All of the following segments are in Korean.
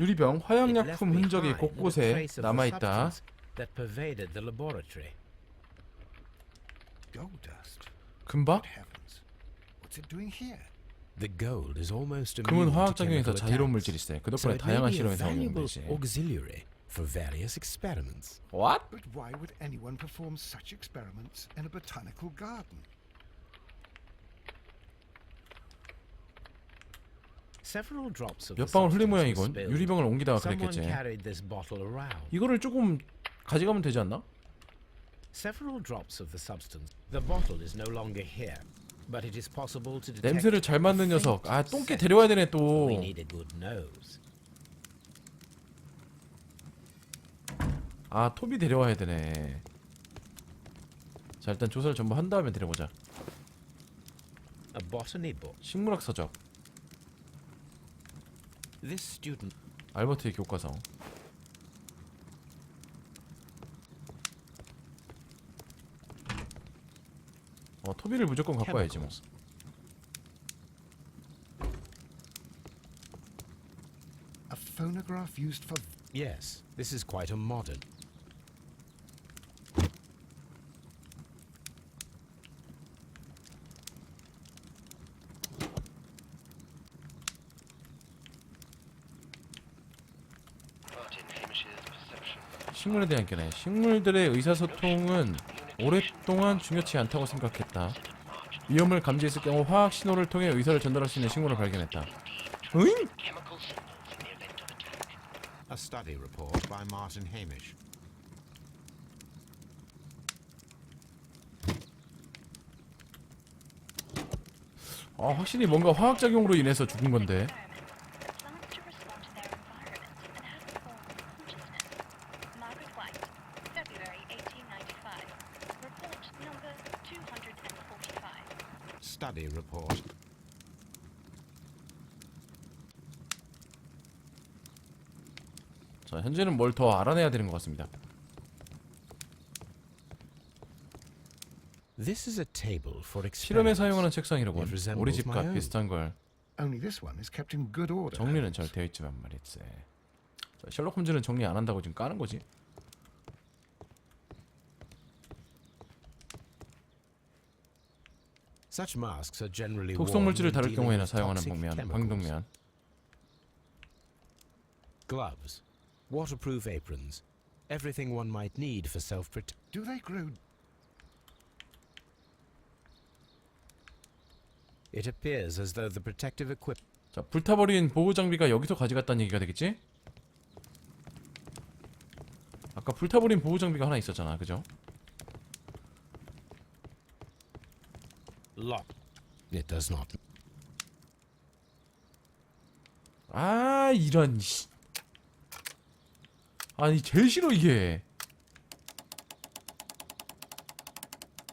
유리병 It left 화약약품 behind 흔적이 a 곳곳에 trace of the 남아 있다. substance That pervaded the laboratory. Gold dust. 금박? Good heavens. What's it doing here? The gold is almost 금은 immune to 화학 작용에서 chemical 자유로운 attacks. 물질이 있어요. 그 So 덕분에 it may 다양한 be a 실험에 valuable 사용되지. auxiliary for various experiments. What? But why would anyone perform such experiments in a botanical garden? Several drops of 몇 방울 substance 흘린 모양이군. spilled. 유리병을 옮기다가 그랬겠지. 이거를 조금 가져가면 되지 않나? Several drops of the substance. The bottle is no longer here, but it is possible to detect. 냄새를 잘 맡는 녀석. 아 똥개. 데려와야 되네 또. We need a good nose. 아 토비 데려와야 되네. 자 일단 조사를 전부 한 다음에 데려보자. A botany book. 식물학 서적. This student 알버트의 교과서. 어 토비를 무조건 갖고 와야지 뭐. chemicals. A phonograph used for Yes, this is quite a modern. 식물에 대한 견해. 식물들의 의사소통은 오랫동안 중요치 않다고 생각했다. 위험을 감지했을 경우 화학 신호를 통해 의사를 전달할 수 있는 식물을 발견했다. 으잉? A study report by Martin Hamish. 아 확실히 뭔가 화학작용으로 인해서 죽은 건데. Plants to respond to their environment and have a form of consciousness. Margaret White, February 1895. Report number 245. Study report. 자 현재는 뭘 더 알아내야 되는 것 같습니다. This is a table for 실험에. 사용하는 책상이라고. Resembles 우리 집과. 비슷한 걸 only this one is kept in good order. 정리는 잘 되어 있지만 말이지. 자, 셜록 홈즈는 정리 안 한다고 지금 까는 거지. 독성 물질을 다룰 경우에는 사용하는 chemicals. 방독면. Gloves, waterproof aprons, everything one might need for self-protection. Do they grow It appears as though the protective equipment 자 불타버린 보호 장비가 여기서 가져갔다는 얘기가 되겠지? 아까 불타버린 보호 장비가 하나 있었잖아, 그죠? lock. It does not. 아 이런 씨. 아니 제일 싫어 이게.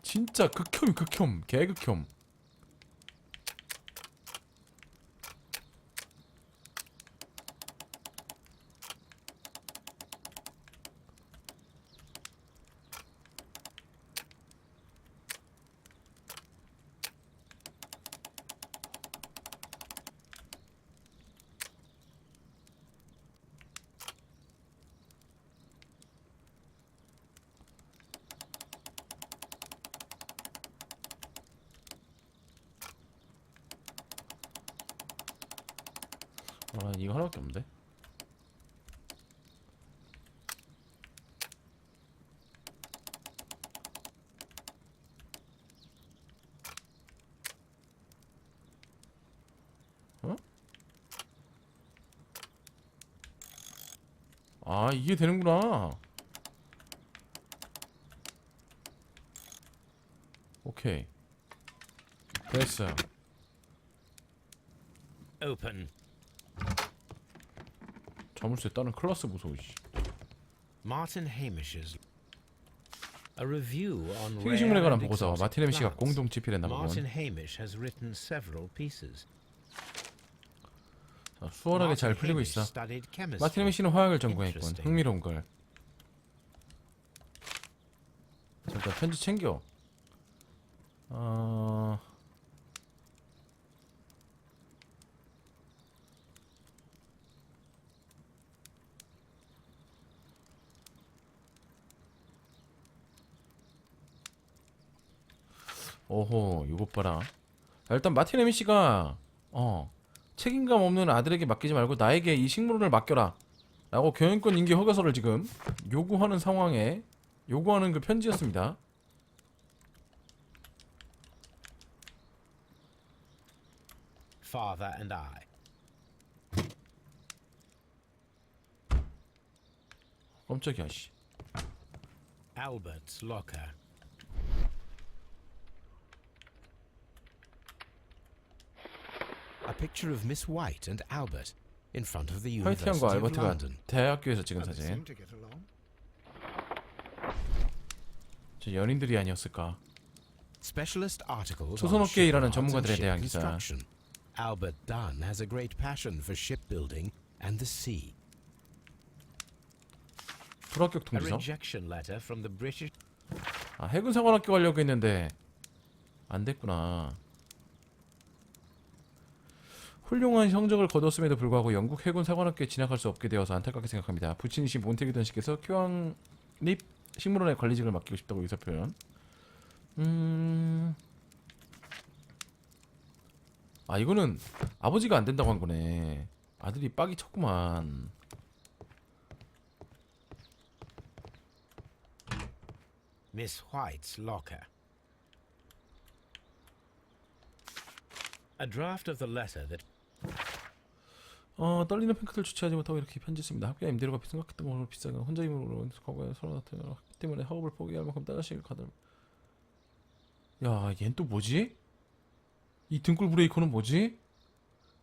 진짜 극혐 극혐 개극혐. 아 이거 하나밖에 없는데. 어? 아 이게 되는구나. 오케이. 됐어. Open. 자물쇠 다른 클라스 무서워. 씨. Martin Hamish's. A review on rare 관한 보고서 마틴 plants. 공동 집필했나 Martin 보군. Hamish has written several pieces. 자, 수월하게 잘 풀리고 있어. 마틴 엠씨는 화학을 전공했군. 흥미로운 걸. 자, 일단 편지 챙겨. 어... 오호 이것 봐라 자, 일단 마틴 에미 씨가 어 책임감 없는 아들에게 맡기지 말고 나에게 이 식물을 맡겨라 라고 경영권 인계 허가서를 지금 요구하는 상황에 요구하는 그 편지였습니다 Father and I. 깜짝이야 씨 Albert's locker. Picture of Miss White and Albert in front of the University 화이트양과 of 알버트가 London. 대학교에서 찍은 they 사진 seem to get along. 저 연인들이 아니었을까 Specialist articles 조선업계에 on 일하는 shipyards 전문가들에 and ship 대한 기사. construction. Albert Dunn has a great passion for shipbuilding and the sea. 불합격 A 통지서 rejection letter from the British 아 해군 사관학교 가려고 했는데 안 됐구나 훌륭한 성적을 거뒀음에도 불구하고 영국 해군 사관학교에 진학할 수 없게 되어서 안타깝게 생각합니다. 부친이신 몬테기던 씨께서 교황립 식물원의 관리직을 맡기고 싶다고 의사 표현. 음... 아 이거는 아버지가 안 된다고 한 거네. 아들이 빡이 쳤구만. Miss White's. A draft of the letter that 어 떨리는 핑크를 주체하지 못하고 이렇게 편지했습니다. 학교 임대료가 생각했던 것보다 비싸고 혼자 힘으로 과거에 서로 나타났기 때문에 학업을 포기할 만큼 따라시길 가들. 야, 얜 또 뭐지? 이 등골 브레이커는 뭐지?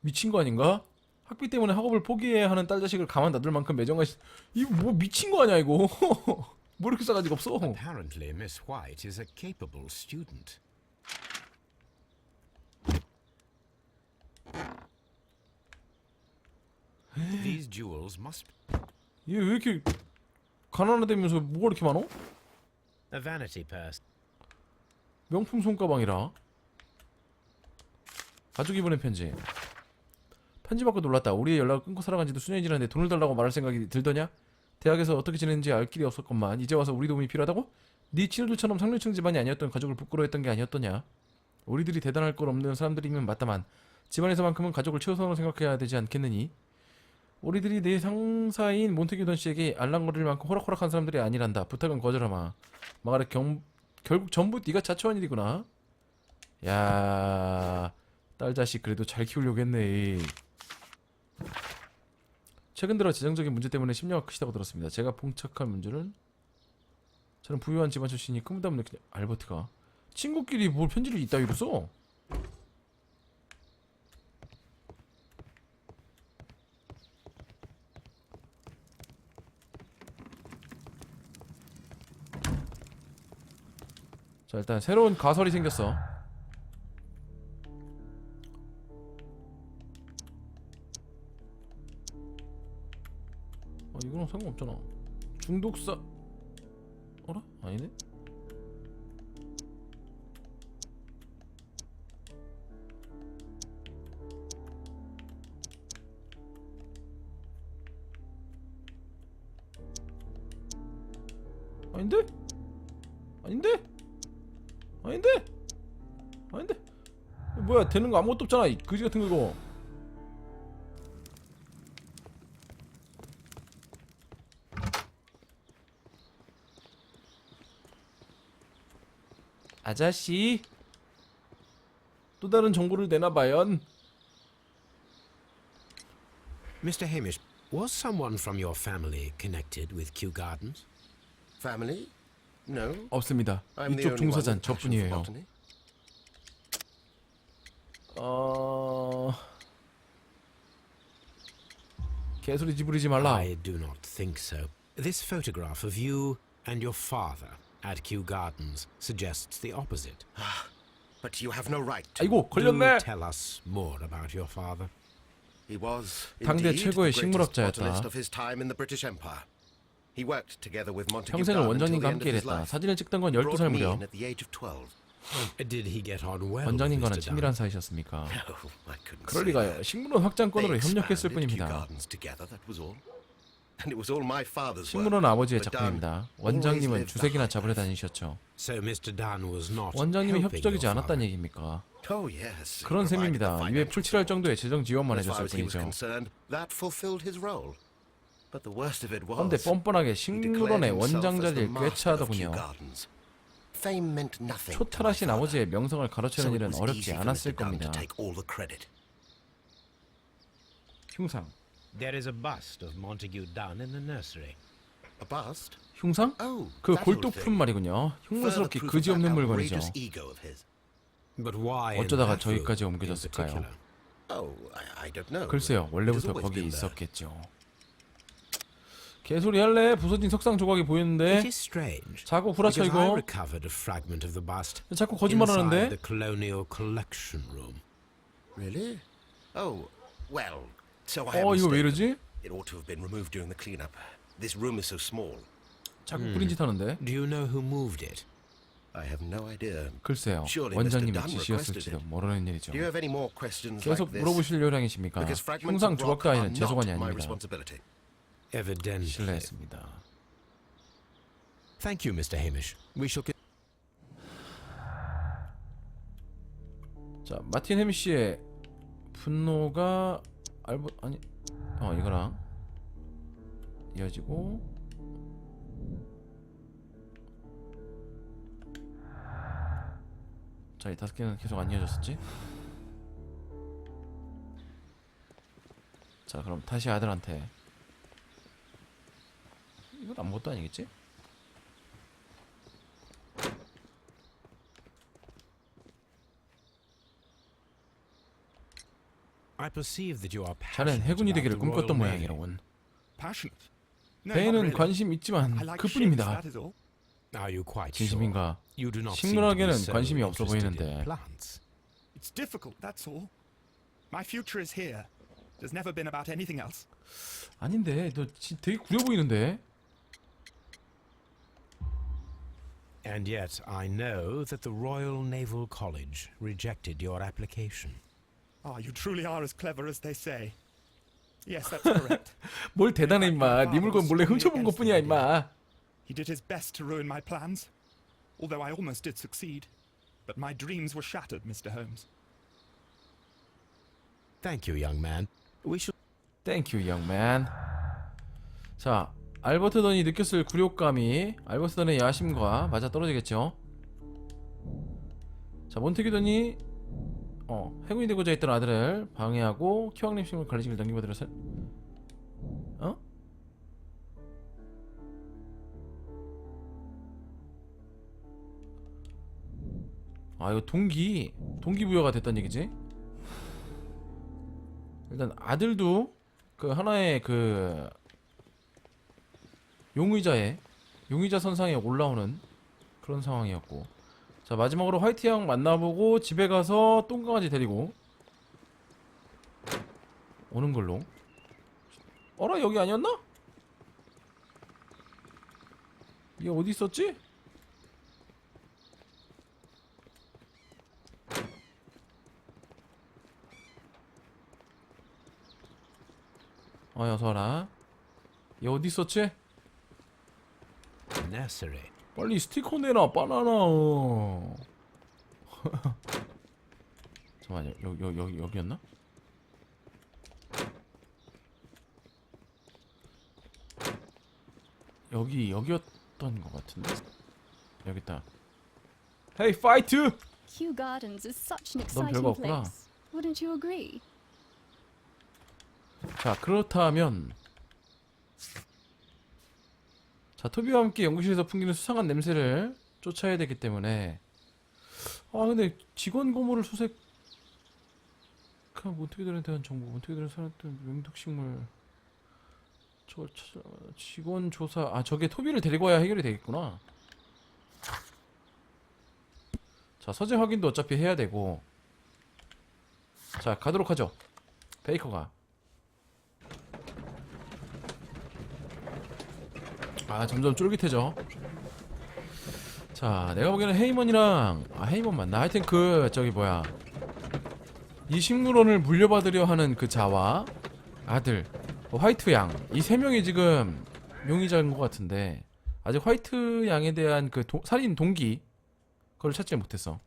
미친 거 아닌가? 학비 때문에 학업을 포기해야 하는 딸 자식을 가만 놔둘 만큼 매정하시. 이거 뭐 미친 거 아니야 이거? 뭐 이렇게 싸가지가 없어? These jewels must 얘 왜 이렇게 가난하다면서 뭐가 이렇게 많어? a vanity purse. 명품 손가방이라 가족이 보낸 편지 편지 받고 놀랐다 우리의 연락을 끊고 살아간 지도 수년이 지났는데 돈을 달라고 말할 생각이 들더냐 대학에서 어떻게 지냈는지 알 길이 없었건만 이제 와서 우리 도움이 필요하다고? 네 친구들처럼 상류층 집안이 아니었던 가족을 부끄러워했던 게 아니었더냐 우리들이 대단할 걸 없는 사람들이면 맞다만 집안에서만큼은 가족을 최우선으로 생각해야 되지 않겠느니 우리들이 내 상사인 몬테규던 씨에게 알랑거릴 만큼 호락호락한 사람들이 아니란다 부탁은 거절하마 마가렛 경, 결국 전부 네가 자초한 일이구나. 야, 딸 자식 그래도 잘 키우려고 했네. 최근 들어 재정적인 문제 때문에 심려가 크시다고 들었습니다. 제가 봉착한 문제는 저는 부유한 집안 출신이 큰 부담을 느끼 알버트가 친구끼리 뭘 편지를 이따위로 써? 자 일단 새로운 가설이 생겼어. 아 이거랑 상관없잖아. 중독사 어라? 아니네? 야 되는 거 아무것도 없잖아 이 그지 같은 거 이거 아저씨 또 다른 정보를 내놔봐요 Mr. Hamish, was someone from your family connected with Kew Gardens? Family? No. 없습니다 I'm the 이쪽 only one 종사자는 with passion for 저뿐이에요 botany. 어... 개소리 지부리지 말라 I do not think so. This photograph of you and your father at Kew Gardens suggests the opposite. But you have no right to. 아이고 Do 걸렸네 tell us more about your father. He was 당대 indeed 최고의 the greatest 식물학자였다. botanist of his time in the British Empire. He worked together with Montague 평생을 Garland till 원장님과 the end 함께 of his 일했다 life. 사진을 찍던 건 Brought 12살 me 무렵 in at the age of 12. Did he get on well with 원장님과는. 친밀한? 사이셨습니까 Oh, I couldn't 그럴 리가요. 식물원 확장권으로 협력했을 뿐입니다 Gardens together, that was all. and it was all my father's work. 식물원 아버지의 작품입니다. 원장님은 주색이나 high 다니셨죠. So Mr. Dan was not 원장님이 협조적이지 않았다는. 얘기입니까? Oh 그런 셈입니다. financial 풀칠할 정도의 재정 지원만 해줬을 as he was 뿐이죠. concerned, that fulfilled his role. But the worst of it was, 그런데 뻔뻔하게 식물원의 원장 자리를 꿰차하더군요. Fame meant nothing 초탈하신 father, 아버지의 명성을 가로채는 it 일은 was 어렵지 않았을 겁니다. to take all the credit. 흉상. There is a bust of Montague Dunn in the nursery. A bust? 흉상? Oh, 그 푸른 thing. 말이군요. 흉물스럽게 그지없는 that 물건이죠. outrageous ego of his. But why in 어쩌다가 저기까지 in 옮겨졌을까요? particular? Oh, I, don't know. 글쎄요, 원래부터 거기 been there. 있었겠죠. 개소리 할래? 부서진 석상 조각이 보이는데 It is strange. 자꾸 구라쳐 Because I 이거. recovered a fragment of the bust 자꾸 inside 거짓말하는데. the colonial collection room. Really? Oh, well, so I 어 am 이거 왜 mistaken. 이러지? It ought to have been removed during the cleanup. This room is so small. 자꾸 꾸린 짓 하는데. Do you know who moved it? I have no idea. 글쎄요. Surely Mr. 원장님의 Dunn 지시였을지도 requested 모르는 일이죠. Do you have any more questions 계속 like this? 물어보실 요량이십니까? Because fragments 흉상 of 조각 rock are 따위는 제 not 소관이 my 아닙니다. responsibility. Evidently. 실례했습니다. Thank you, Mr. Hamish. We shall. Con- 자 마틴 해미씨의 분노가 알보 아니 어 이거랑 이어지고 자이 다섯 개는 계속 안 이어졌었지? 자 그럼 다시 아들한테 이건 아무것도 아니겠지? 자넨 해군이 되기를 꿈꿨던. 모양이로군 배에는. 관심 있지만 그뿐입니다? 진심인가? 식물학에는 관심이 없어 보이는데. plants. It's difficult, that's all. My future is here. There's never been about anything else. 아닌데 너 지, 되게 구려 보이는데 And yet, I know that the Royal Naval College rejected your application. Ah, you truly are as clever as they say. Yes, that's correct. 뭘 대단해 임마 네 물건 몰래 훔쳐본 것뿐이야 임마 He did his best to ruin my plans. Although I almost did succeed. But my dreams were shattered, Mr. Holmes. Thank you, young man. We shall. 땡큐 영맨 자 알버트 던이 느꼈을 굴욕감이 알버트 던의 야심과 맞아 떨어지겠죠 자 몬테규 던이 어 해군이 되고자 했던 아들을 방해하고 키왕님 식물 관리직을 넘기받으려 서 어? 아 이거 동기 동기부여가 됐단 얘기지? 일단 아들도 그 하나의 그 용의자의 용의자 선상에 올라오는 그런 상황이었고 자 마지막으로 화이트 양 만나보고 집에 가서 똥강아지 데리고 오는 걸로 어라 여기 아니었나? 얘 어디 있었지? 어 여서라 얘 어디 있었지? 빨리 스티커 내놔 바나나 잠깐만요 여기 여기 여기 여기였나? 여기 여기였던 것 같은데 여기 있다 헤이 파이트! Kew Gardens is such an exciting place. Wouldn't you agree? 자 그렇다면 자 토비와 함께 연구실에서 풍기는 수상한 냄새를 쫓아야 되기 때문에. 아 근데 직원 고무를 수색 그 몬테기들에 대한 정보 몬테기들은 살았던 명덕식물. 저 찾아 직원 조사 아 저게 토비를 데리고 와야 해결이 되겠구나. 자 서재 확인도 어차피 해야 되고. 자 가도록 하죠. 베이커가 아 점점 쫄깃해져 자 내가 보기에는 헤이먼이랑 아 헤이먼 맞나 하여튼 그 저기 뭐야 이 식물원을 물려받으려 하는 그 자와 아들 어, 화이트 양. 이 세 명이 지금 용의자인 것 같은데 아직 화이트 양에 대한 그 도- 살인 동기 그걸 찾지 못했어.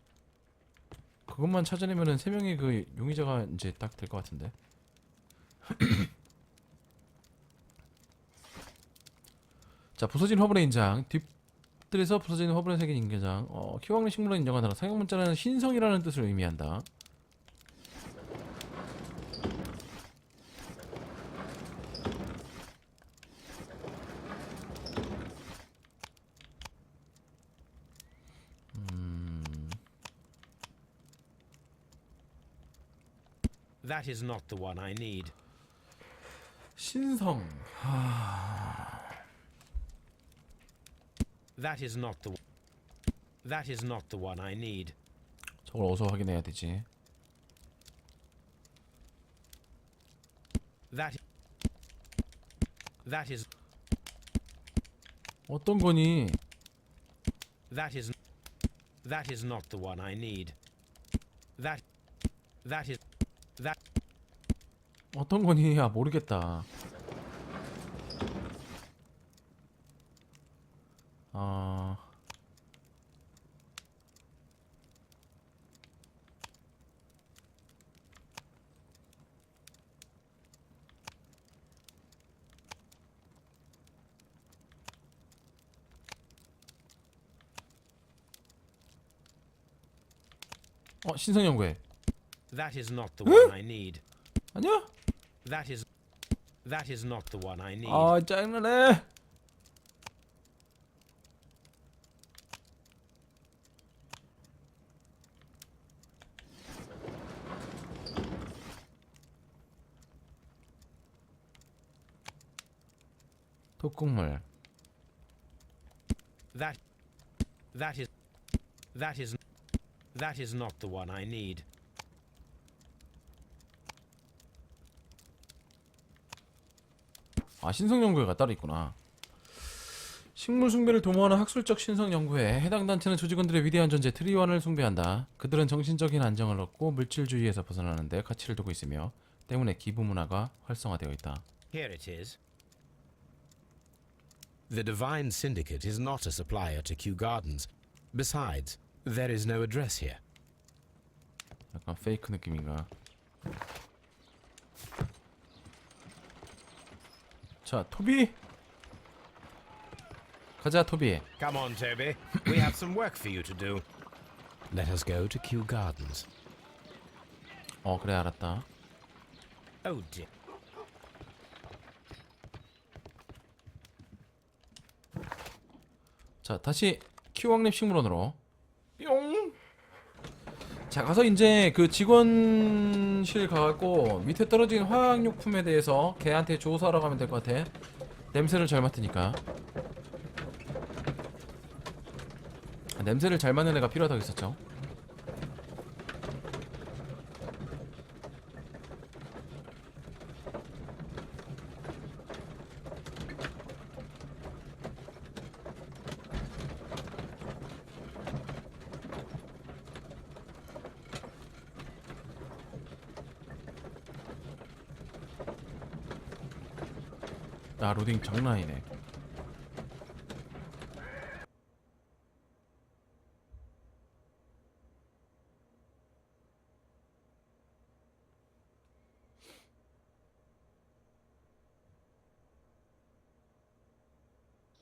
그것만 찾아내면은 세 명의 그 용의자가 이제 딱 될 것 같은데. 자 부서진 화분의 인장. 뒷뜰에서 부서진 화분에 새긴 인계장. 어, 키왕리 식물원 인정하느라 사용 문자는 신성이라는 뜻을 의미한다. That is not the one I need. 신성 That is not the That is not the one I need. 저걸 어디서 확인해야 되지? That That is 어떤 거니? that is that is not the one I need. That that is that 어떤 거니? 아 모르겠다. 신성연구회 that is not the one I need. 아니야? That is that is not the one I need. 아 짜증나네. 독국물 That that is that is that is not the one I need. 아 신성연구회가 따로 있구나. 식물 숭배를 도모하는 학술적 신성연구회 해당 단체는 조직원들의 위대한 존재 트리완을 숭배한다. 그들은 정신적인 안정을 얻고 물질주의에서 벗어나는 데 가치를 두고 있으며 때문에 기부 문화가 활성화되어 있다. Here it is. The Divine Syndicate is not a supplier to Kew Gardens. Besides, there is no address here. 약간 페이크 느낌인가? 자 토비 가자 토비. Come on, Toby. we have some work for you to do. Let us go to Kew Gardens. 어 그래 알았다. Oh dear. 자 다시 키왕립 식물원으로 뿅. 자 가서 이제 그 직원실 가고 밑에 떨어진 화학용품에 대해서 걔한테 조사하러 가면 될 것 같아. 냄새를 잘 맡으니까. 아, 냄새를 잘 맡는 애가 필요하다고 했었죠. 아 로딩 장난 아니네.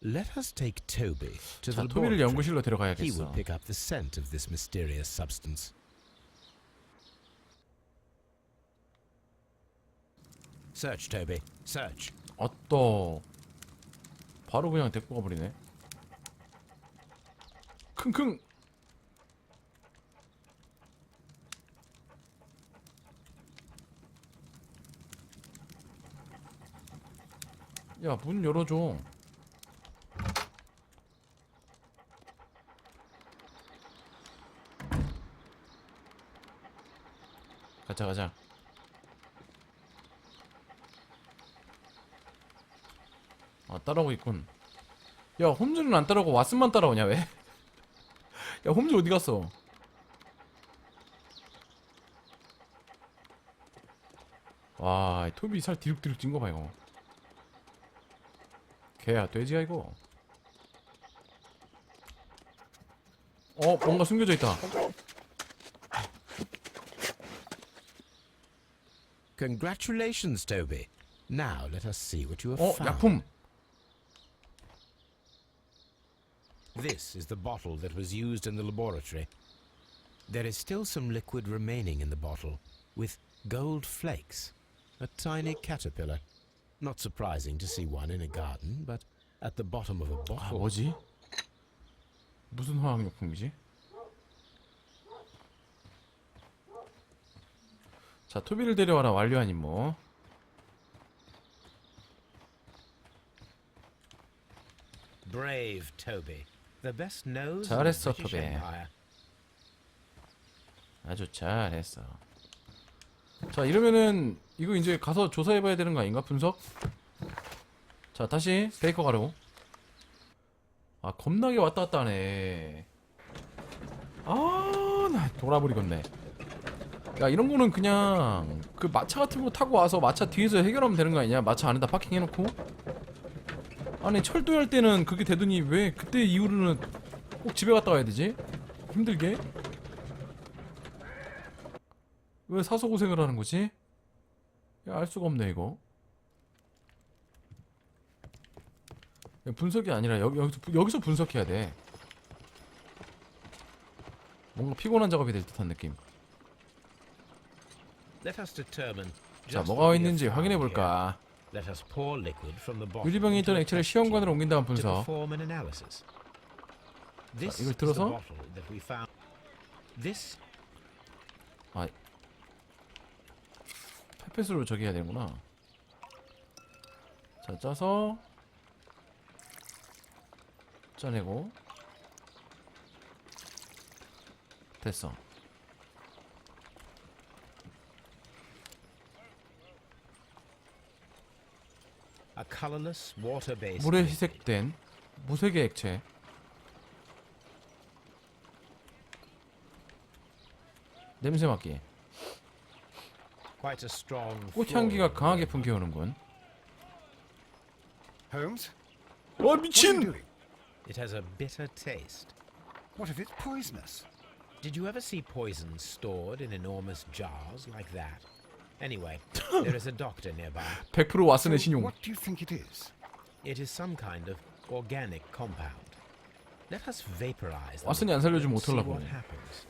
Let us take Toby to 자 the 토비를 laboratory. 연구실로 He 데려가야겠어. will pick up the scent of this mysterious substance. Search, Toby. Search. 어떠 바로 그냥 데리고 가버리네. 킁킁. 야 문 열어줘. 가자 가자 아 따라오고 있군 야 홈즈는 안 따라오고 왓슨만 따라오냐 왜? 야 홈즈 어디 갔어? 와이 토비 살 디룩디룩 찐 거 봐 이거 개야 돼지야 이거 어 뭔가 숨겨져 있다 Congratulations, Toby. Now let us see what you have 어 found. 약품 This is the bottle that was used in the laboratory. There is still some liquid remaining in the bottle, with gold flakes. A tiny caterpillar. Not surprising to see one in a garden, but at the bottom of a 아 bottle. 뭐지 무슨 화학약품이지 자 토비를 데려와라 완료한 임무 Brave Toby. The best nose 잘했어. Empire. 아주 잘했어. 자 이러면은 이거 이제 가서 조사해봐야 되는 거 아닌가 분석? 자 다시 베이커 가려고 아 겁나게 왔다 갔다 하네. 아나 돌아버리겠네. 야 이런 거는 그냥 그 마차 같은 거 타고 와서 마차 뒤에서 해결하면 되는 거 아니냐? 마차 안에다 파킹해놓고 아니 철도 할 때는 그게 되더니 왜 그때 이후로는 꼭 집에 갔다 와야 되지 힘들게 왜 사서 고생을 하는 거지? 야, 알 수가 없네 이거. 야, 분석이 아니라 여기 여기서 부- 여기서 분석해야 돼. 뭔가 피곤한 작업이 될 듯한 느낌. 자, 뭐가 있는지 have 확인해 found here. 볼까? Let us pour liquid from the bottle 유리병에 있던 액체를 시험관으로 옮긴 다음 분석. This 이걸 들어서? 아, 페페스로 저기 해야 되는구나. 자, 짜서 짜내고 됐어. 물에 liquid. 희석된 무색의 액체. 냄새 맡기. quite a strong 꽃향기가 floral 강하게 aroma. 풍겨오는군. Holmes? 와 What are you 미친! doing? It has a bitter taste. What if it's poisonous? Did you ever see poison stored in enormous jars like that? Anyway, there is a doctor nearby. 100% 왓슨의 신용. what do you think it is? It is some kind of organic compound. Let us vaporize the 왓슨이 안 liquid 살려주면 and see 어떡하려고. what happens.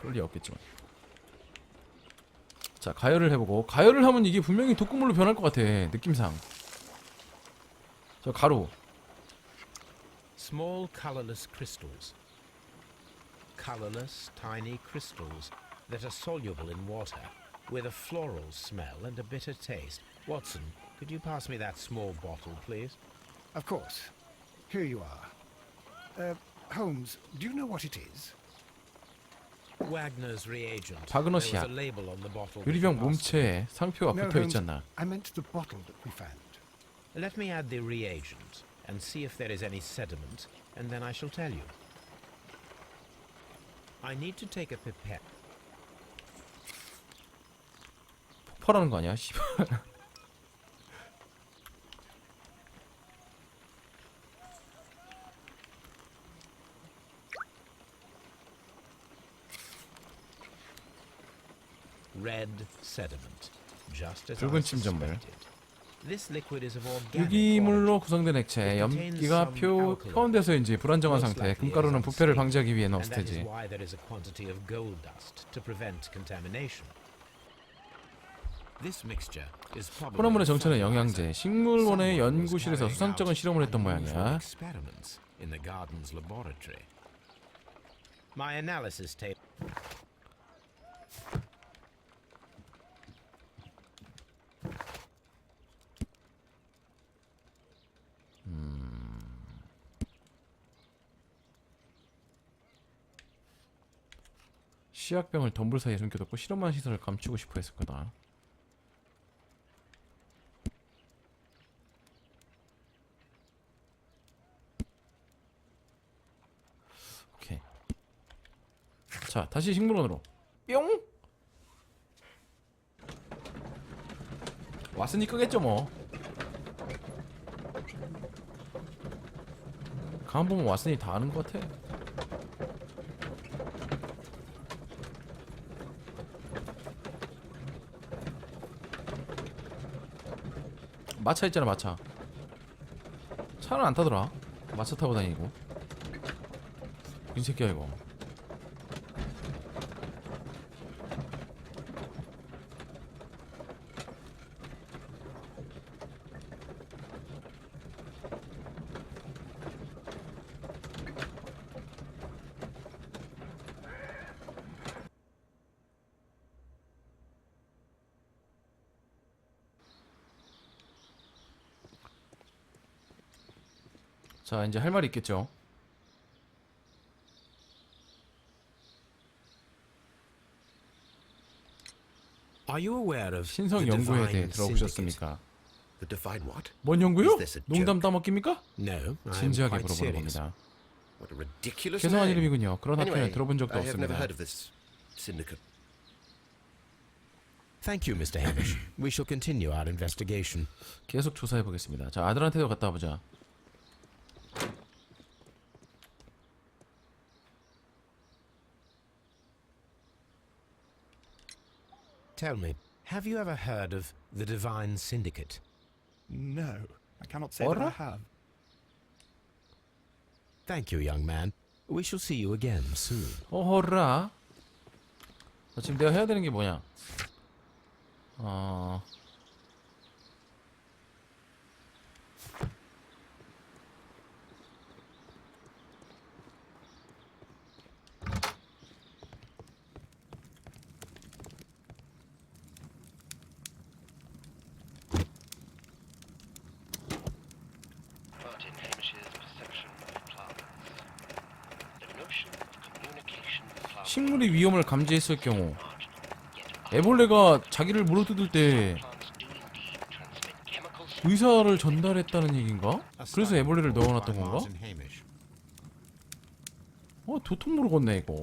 그럴 리 없겠지만. 자 가열을 해보고 가열을 하면 이게 분명히 독극물로 변할 것 같아 느낌상. 저 가루. Small colorless crystals. Colorless, tiny crystals that are soluble in water, with a floral smell and a bitter taste. Watson, could you pass me that small bottle, please? Of course. Here you are. Uh, Holmes, do you know what it is? Wagner's reagent. 바그너 There was a 시약. label on the bottle. that 유리병 you passed me. 몸체에 상표가 no, 붙어 Holmes, 있지 않나? I meant the bottle that we found. Let me add the reagent and see if there is any sediment, and then I shall tell you. I need to take a pipette. 폭발하는 거 아니야? 씨발. Red sediment. Just as I 붉은 침 전물. suspected. This liquid is of organic origin. 유기물로 구성된 액체, 염기가 표, 표현돼서 이제 불안정한 상태, 금가루는 부패를 방지하기 위해 넣었을 테지. 혼합물의 정체는. 영양제, 식물원의 연구실에서 out 실험을 했던 모양이야. experiments in the garden's laboratory. My analysis tape. 시약병을 덤불 사이에 숨겨뒀고 실험한 시설을 감추고 싶어 했을 거다. 자, 다시 식물원으로. 뿅. 왔으니 끄겠죠 뭐. 가만 보면 왔으니 다 아는 것 같아. 마차 있잖아 마차. 차는 안 타더라. 마차 타고 다니고. 이 새끼야 이거. 자 이제 할 말이 있겠죠. Are you aware of 신성 the 연구에 대해? 들어보셨습니까? The divine what? 뭔 연구요? 농담 I'm 진지하게 물어보는. 겁니다. What a ridiculous 죄송한. 이름이군요. 그런 학교는 들어본 적도 없습니다. heard of this syndicate. Thank you, Mr. Hamish. we shall continue our investigation. 계속 조사해 보겠습니다. 자 아들한테도 갔다 와보자. Tell me, have you ever heard of the Divine Syndicate? No, I cannot say that I Ora? have. Thank you, young man. We shall see you again soon. 어허라. 자, 지금 내가 해야 되는 게 뭐냐? 어. 식물이 위험을 감지했을 경우 애벌레가 자기를 물어뜯을 때 의사를 전달했다는 얘긴가? 그래서 애벌레를 넣어놨던 건가? 어 도통 모르겠네 이거.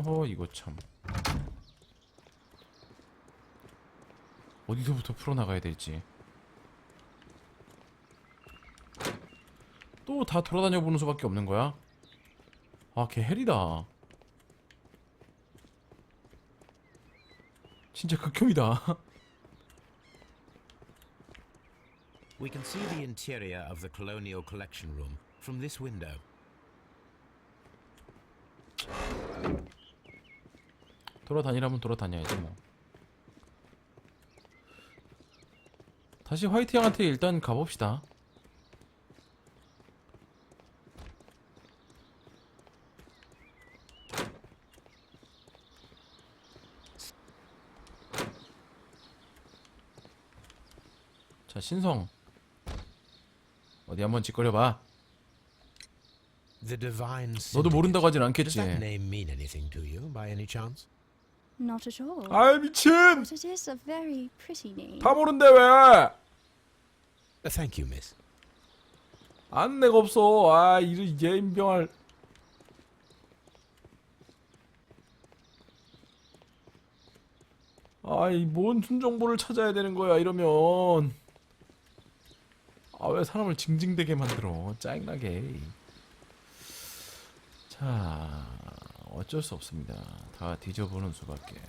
어허 이거 참. 어디서부터 풀어나가야 될지 또 다 돌아다녀 보는 수밖에 없는 거야? 아 걔 헬이다 진짜 극혐이다 We can see the interior of the Colonial Collection Room from this window. 돌아다니라면 돌아다녀야지 뭐. 다시 화이트 양한테 일단 가봅시다. 자 신성. 어디 한번 짓거려봐. 너도 모른다고 하진 않겠지 Not at all. 아이 미친 But it is a very pretty name. 다 모른데 왜 Uh, thank you, miss. 안 내가 없어. 아, 이런 예인병할. 아이, 뭔 순정보를 찾아야 되는 거야, 이러면. 아, 왜 사람을 징징대게 만들어. 짜증나게. 자, 어쩔 수 없습니다. 다 뒤져보는 수밖에.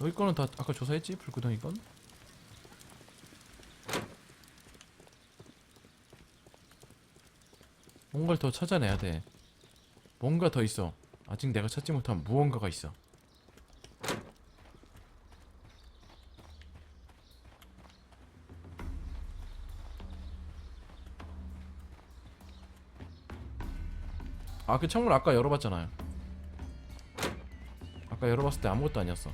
여기 거는 다 아까 조사했지? 불구덩이 건? 뭔가를 더 찾아내야 돼. 뭔가 더 있어. 아직 내가 찾지 못한 무언가가 있어. 아, 그 창문 아까 열어봤잖아요. 아까 열어봤을 때 아무것도 아니었어.